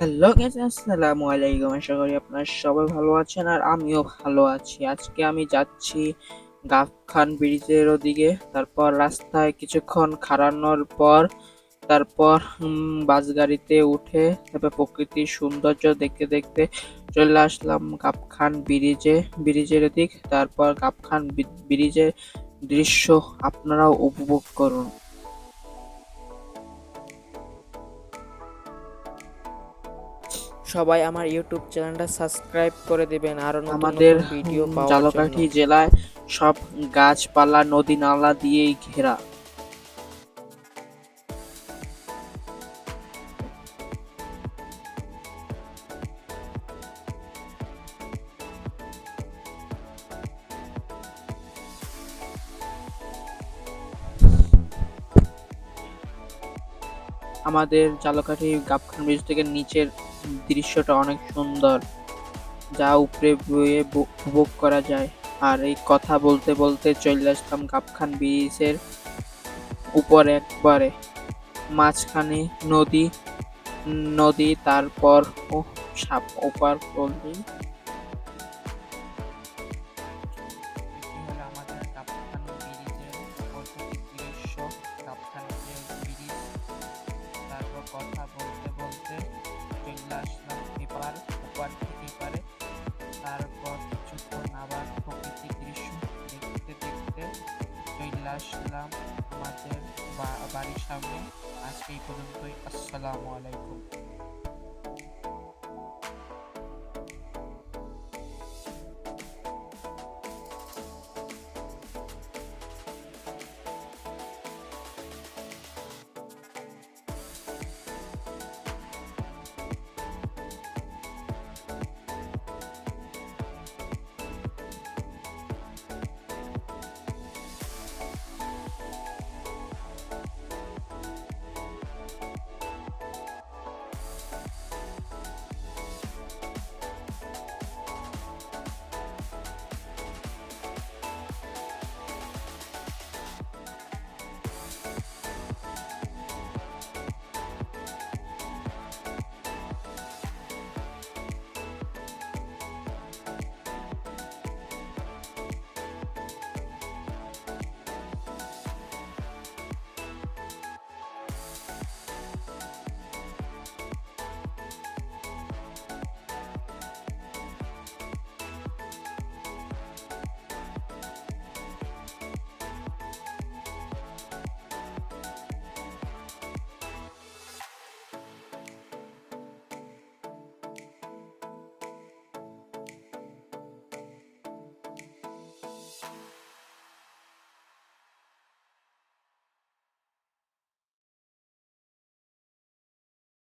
Hello guys আসসালামু আলাইকুম। আশা করি আপনারা সবাই ভালো আছেন আর আমিও ভালো আছি। আজকে আমি যাচ্ছি গাফখান ব্রিজের ওদিকে। তারপর রাস্তায় কিছুক্ষণ খাড়ানোর পর, তারপর বাস গাড়িতে উঠে তারপর প্রকৃতির সৌন্দর্য দেখতে দেখতে চলে আসলাম গাফখান ব্রিজে, ব্রিজের দিক। তারপর গাফখান বি- ব্রিজের দৃশ্য আপনারাও উপভোগ করুন। সবাই আমার ইউটিউব চ্যানেলটা সাবস্ক্রাইব করে দেবেন আর আমাদের ভিডিও জালকাঠি জেলায় সব গাছপালা নদী নালা দিয়েই ঘেরা। আমাদের জালকাঠি গাবখান ব্রিজ থেকে নিচের দৃশ্যটা অনেক সুন্দর, যা উপরে বয়ে উপভোগ করা যায়। আর এই কথা বলতে বলতে চলে আসলাম গাবখান ব্রিজের উপর একবারে। মাঝখানে নদী নদী, তারপর ও সাপ, ওপার করলেই এপার ওপার পারে। তারপর কিছুক্ষণ আবার প্রকৃতিক দৃশ্য দেখতে দেখতে চলে আসলাম আমাদের বাড়ির সামনে। আজকে এই পর্যন্তই। আসসালামু আলাইকুম।